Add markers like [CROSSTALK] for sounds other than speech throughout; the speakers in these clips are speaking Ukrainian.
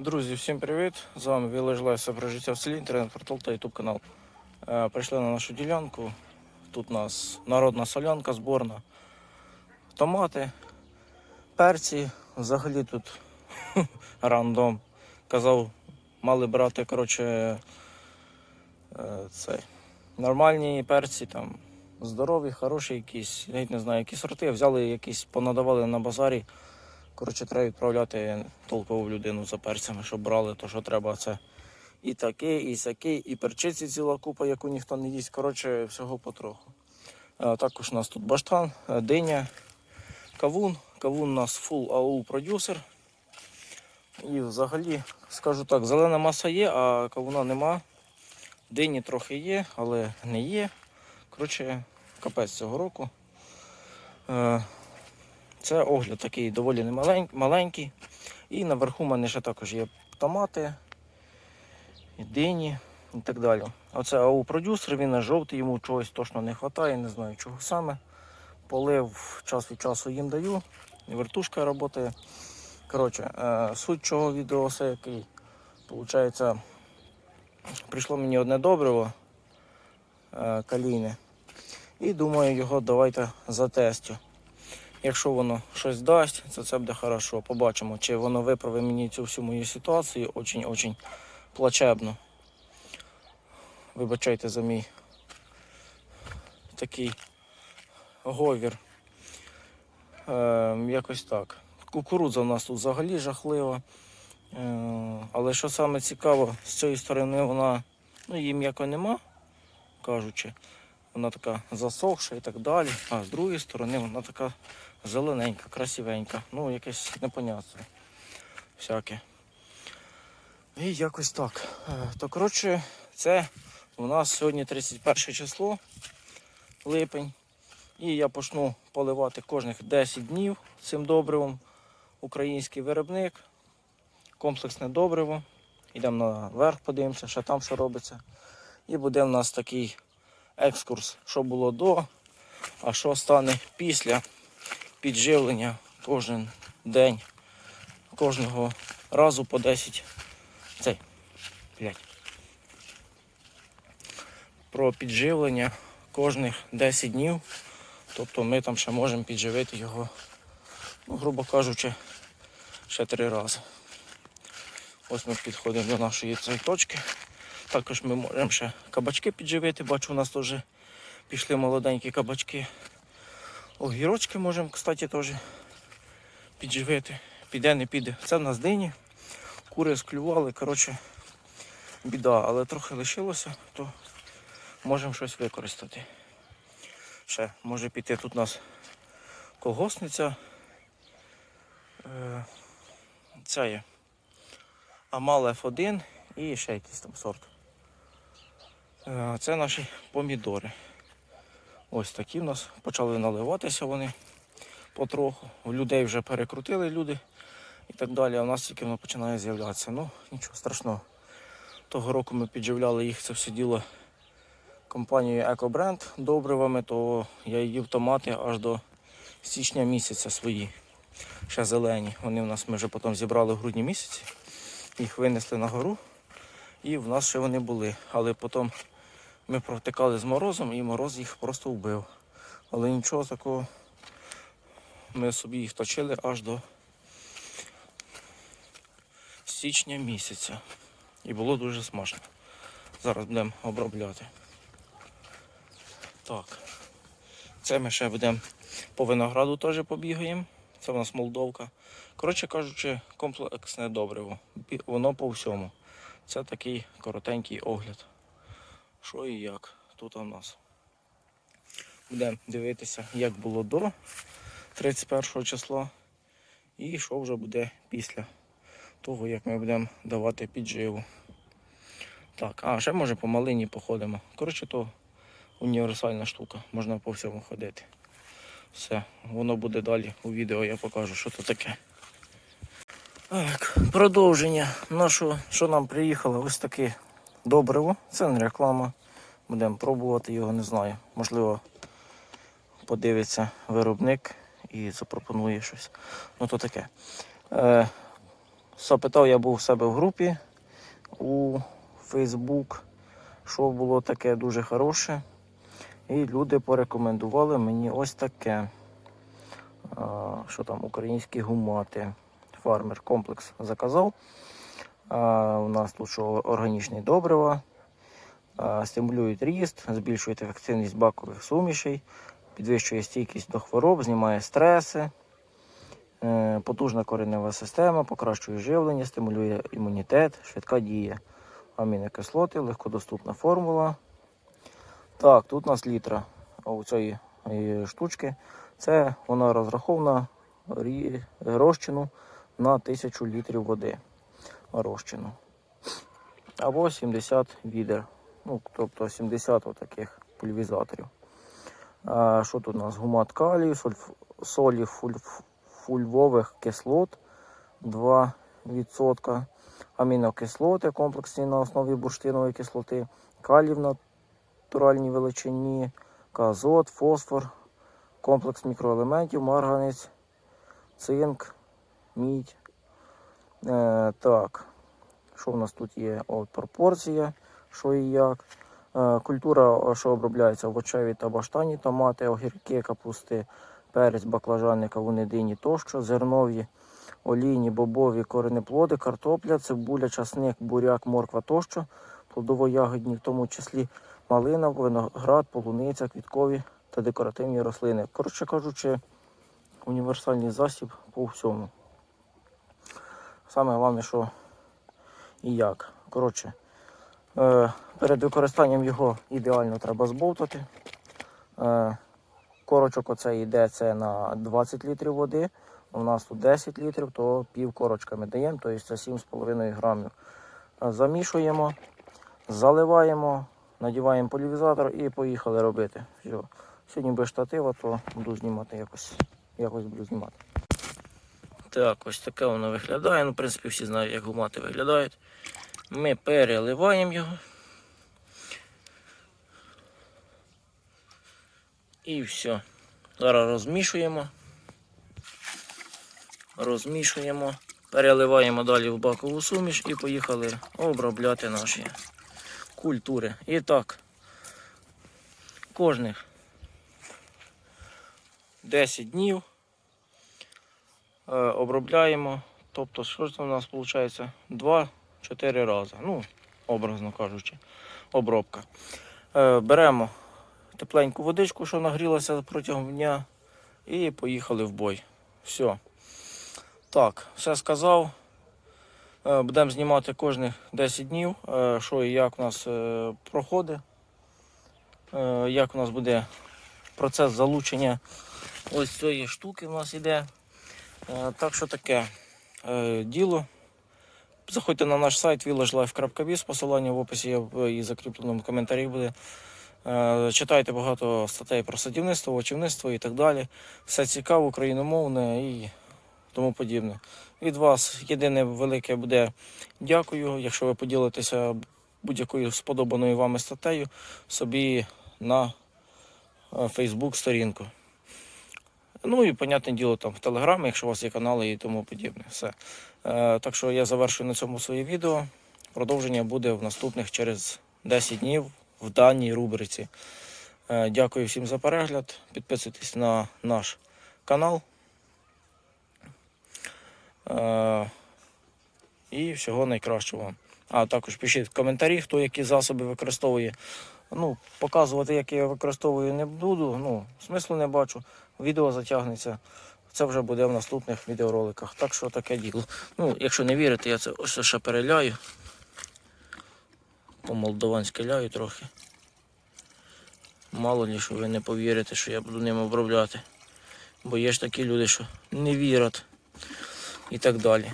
Друзі, всім привіт! З вами Village Life про життя в селі, інтернет-портал та ютуб канал. Е, Прийшли на нашу ділянку. Тут у нас народна солянка зборна, томати, перці. Взагалі тут [LAUGHS] рандом. Казав, мали брати коротше, е, цей, нормальні перці, там, здорові, хороші якісь, навіть не знаю, які сорти. Взяли якісь, понадавали на базарі. Коротше, треба відправляти толкову людину за перцями, щоб брали то, що треба. Це і таке, і сяке, і перчиці ціла купа, яку ніхто не їсть. Коротше, всього потроху. Також у нас тут баштан, е, диня, кавун. Кавун у нас full AU продюсер. І взагалі, скажу так, зелена маса є, а кавуна нема. Дині трохи є, але не є. Коротше, капець цього року. Це огляд такий доволі маленький. І наверху в мене ще також є томати, дині і так далі. Оце АУ продюсер, він на жовтий, йому чогось точно не вистачає, не знаю чого саме. Полив час від часу їм даю, вертушка працює. Коротше, е, суть цього відео все який. Получається, прийшло мені одне добриво е, калійне. І думаю, його давайте затестю. Якщо воно щось дасть, то це буде хорошо. Побачимо, чи воно виправить мені цю всю мою ситуацію очень-очень плачебно. Вибачайте за мій такий говір. Е, якось так. Кукурудза в нас тут взагалі жахлива. Е, але що саме цікаво, з цієї сторони вона, ну її м'яко нема, кажучи. Вона така засохша і так далі. А з другої сторони вона така зелененька, красивенька. Ну, якесь непонятне. Всяке. І якось так. Е, То коротше, це у нас сьогодні 31 число, липень. І я почну поливати кожних 10 днів цим добривом. Український виробник, комплексне добриво. Йдемо наверх, подивимося, що там що робиться. І буде в нас такий екскурс, що було до, а що стане після підживлення кожен день, кожного разу по 10. Цей. Блять. Про підживлення кожних 10 днів. Тобто ми там ще можемо підживити його, ну, грубо кажучи, ще три рази. Ось ми підходимо до нашої цієї точки. Також ми можемо ще кабачки підживити. Бачу, у нас теж пішли молоденькі кабачки. Огірочки можемо, кстати, теж підживити. Піде, не піде. Це в нас дині. Кури склювали, коротше, біда, але трохи лишилося, то можемо щось використати. Ще може піти тут у нас колгосниця. Е, Ця є. Амал F1 і ще якийсь там сорт. Е, Це наші помідори. Ось такі в нас почали наливатися вони потроху. Людей вже перекрутили люди і так далі, а в нас тільки воно починає з'являтися. Ну, нічого страшного. Того року ми підживляли їх це все діло компанією EcoBrand добривами, то я їв томати аж до січня місяця свої. Ще зелені. Вони в нас ми вже потім зібрали в грудні місяці, їх винесли на гору. І в нас ще вони були. Але потім ми протикали з морозом і мороз їх просто вбив. Але нічого такого. Ми собі їх точили аж до січня місяця. І було дуже смачно. Зараз будемо обробляти. Так. Це ми ще будемо по винограду теж побігаємо. Це в нас Молдовка. Коротше кажучи, комплексне добриво. Воно по всьому. Це такий коротенький огляд. Що і як тут у нас. Будемо дивитися, як було до 31 числа і що вже буде після того, як ми будемо давати підживу. Так, а ще може по малині походимо. Коротше, то універсальна штука, можна по всьому ходити. Все, воно буде далі у відео, я покажу, що це таке. Так, продовження нашого, що нам приїхало, ось таке добриво. Це не реклама. Будемо пробувати його, не знаю. Можливо, подивиться виробник і запропонує щось. Ну то таке. Е, Запитав я був в себе в групі у Facebook, що було таке дуже хороше. І люди порекомендували мені ось таке. А, що там, українські гумати. Фармер комплекс заказав. У нас тут що органічні добрива, стимулюють ріст, збільшують ефективність бакових сумішей, підвищує стійкість до хвороб, знімає стреси. Е, Потужна коренева система, покращує живлення, стимулює імунітет, швидка дія. Амінокислоти, легкодоступна формула. Так, тут у нас літра у цієї е, штучки. Це вона розрахована розчину на 1000 літрів води. Розчину. Або 70 відер. Ну, тобто 70 таких пульвізаторів. А, що тут у нас? Гумат калію, сульф, солі фульвових кислот 2%, амінокислоти комплексні на основі бурштинової кислоти, калій в натуральній величині, азот, фосфор, комплекс мікроелементів, марганець, цинк, мідь. Е, так, що в нас тут є? От пропорція, що і як. Е, Культура, що обробляється овочеві та баштані томати, огірки, капусти, перець, баклажани, кавуни, дині тощо, зернові, олійні, бобові, коренеплоди, картопля, цибуля, часник, буряк, морква тощо, плодово-ягодні, в тому числі малина, виноград, полуниця, квіткові та декоративні рослини. Коротше кажучи, універсальний засіб по всьому. Саме головне, що і як. Коротше, е, перед використанням його ідеально треба збовтати. Е, корочок оце йде це на 20 літрів води. У нас тут 10 літрів, то пів корочка ми даємо, тобто це 7,5 грамів. Е, Замішуємо, заливаємо, надіваємо полівізатор і поїхали робити. Все. Сьогодні без штатива, то буду знімати якось. Якось буду знімати. Так, ось таке воно виглядає. Ну, в принципі, всі знають, як гумати виглядають. Ми переливаємо його. І все. Зараз розмішуємо. Розмішуємо. Переливаємо далі в бакову суміш і поїхали обробляти наші культури. І так, кожних 10 днів обробляємо. Тобто, що ж у нас виходить? 2-4 рази. Ну, образно кажучи, обробка. Е, Беремо тепленьку водичку, що нагрілася протягом дня, і поїхали в бой. Все. Так, все сказав. Е, Будемо знімати кожних 10 днів, е, що і як у нас е, проходить, е, як у нас буде процес залучення ось цієї штуки у нас іде. Е, Так що таке е, діло. Заходьте на наш сайт villagelife.biz, посилання в описі є і закріпленому коментарі буде. Е, Читайте багато статей про садівництво, очівництво і так далі. Все цікаво, україномовне і тому подібне. Від вас єдине велике буде дякую, якщо ви поділитеся будь-якою сподобаною вами статтею собі на Фейсбук сторінку. Ну і, понятне діло, там в Телеграмі, якщо у вас є канали і тому подібне. Все. Е, так що я завершую на цьому своє відео. Продовження буде в наступних через 10 днів в даній рубриці. Е, дякую всім за перегляд. Підписуйтесь на наш канал. Е, і всього найкращого. А також пишіть в коментарі, хто які засоби використовує. Ну, показувати, які я використовую, не буду. Ну, смислу не бачу. Відео затягнеться. Це вже буде в наступних відеороликах. Так що таке діло. Ну, якщо не вірите, я це ось ще переляю. По-молдованськи ляю трохи. Мало ли, що ви не повірите, що я буду ним обробляти. Бо є ж такі люди, що не вірять і так далі.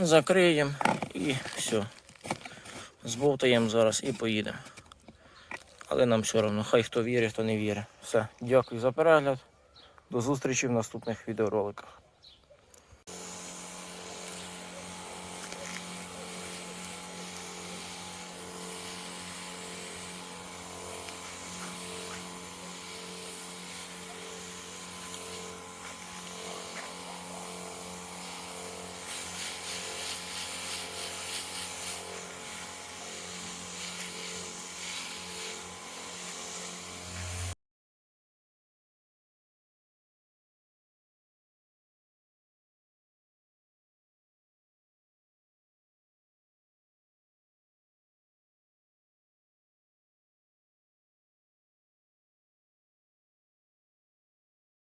Закриємо і все. Збовтаємо зараз і поїдемо. Але нам все одно, хай хто вірить, хто не вірить. Все, дякую за перегляд. До зустрічі в наступних відеороликах.